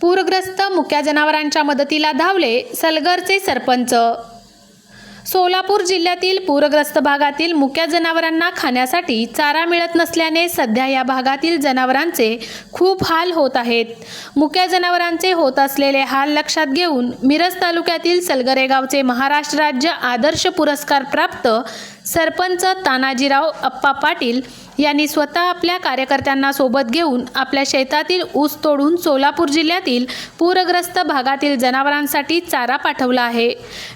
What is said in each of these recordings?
पूरग्रस्त मुक्या जनावरांच्या मदतीला धावले सलगरचे सरपंच. सोलापूर जिल्ह्यातील पूरग्रस्त भागातील मुक्या जनावरांना खाण्यासाठी चारा मिळत नसल्याने सध्या या भागातील जनावरांचे खूप हाल होत आहेत. मुक्या जनावरांचे होत असलेले हाल लक्षात घेऊन मिरज तालुक्यातील सलगरे गावचे महाराष्ट्र राज्य आदर्श पुरस्कार प्राप्त सरपंच तानाजीराव अप्पा पाटील यांनी स्वतः आपल्या कार्यकर्त्यांना सोबत घेऊन आपल्या शेतातील ऊस तोडून सोलापूर जिल्ह्यातील पूरग्रस्त भागातील जनावरांसाठी चारा पाठवला आहे.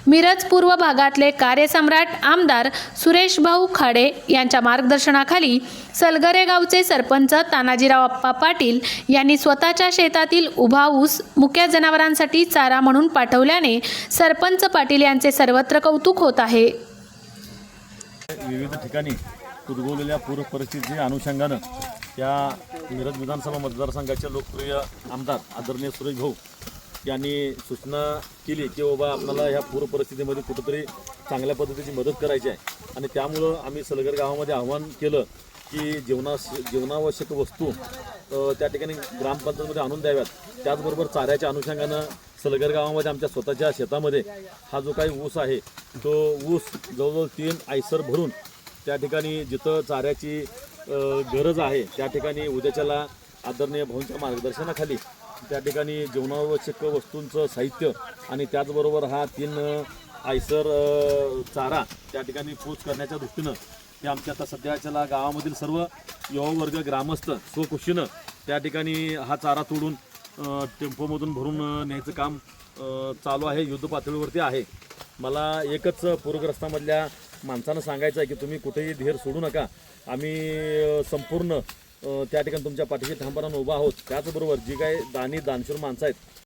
मिरज पूर्व भागातले कार्यसम्राट आमदार सुरेश भाऊ खाडे यांच्या मार्गदर्शनाखाली सलगरे गावचे सरपंच तानाजीराव अप्पा पाटील यांनी स्वतःच्या शेतातील उभा ऊस मुक्या जनावरांसाठी चारा म्हणून पाठवल्याने सरपंच पाटील यांचे सर्वत्र कौतुक होत आहे. विविध ठिकाणी उद्भवलेल्या पूरपरिस्थितीच्या अनुषंगानं त्या मिरज विधानसभा मतदारसंघाचे लोकप्रिय आमदार आदरणीय सुरेश भाऊ यांनी सूचना केली की बाबा आपल्याला ह्या पूर परिस्थितीमध्ये कुठंतरी चांगल्या पद्धतीची मदत करायची आहे. आणि त्यामुळं आम्ही सलगर गावामध्ये आव्हान केलं की जीवनास जीवनावश्यक वस्तू त्या ठिकाणी ग्रामपंचायतमध्ये आणून द्याव्यात. त्याचबरोबर चाऱ्याच्या अनुषंगानं सलगर गावामध्ये आमच्या स्वतःच्या शेतामध्ये हा जो काही ऊस आहे तो ऊस जवळजवळ तीन आयसर भरून त्या ठिकाणी जिथं चाऱ्याची गरज आहे त्या ठिकाणी उद्याच्याला आदरणीय भाऊंच्या मार्गदर्शनाखाली त्या ठिकाणी जीवनावश्यक वस्तूंचं साहित्य आणि त्याचबरोबर हा तीन आयसर चारा त्या ठिकाणी पोच करण्याच्या दृष्टीनं हे आमच्या आता सध्याच्याला गावामधील सर्व युवावर्ग ग्रामस्थ स्वखुशीनं त्या ठिकाणी हा चारा तोडून टेम्पोमधून भरून न्यायचं काम चालू आहे युद्ध पातळीवरती आहे. मला एकच पूरग्रस्तामधल्या माणसानं सांगायचं आहे की तुम्ही कुठेही धीर सोडू नका. आम्ही संपूर्ण त्या ठिकाणी तुमच्या पाठीशी ठामपणानं उभा आहोत. त्याचबरोबर जी काही दानी दानशूर माणसं आहेत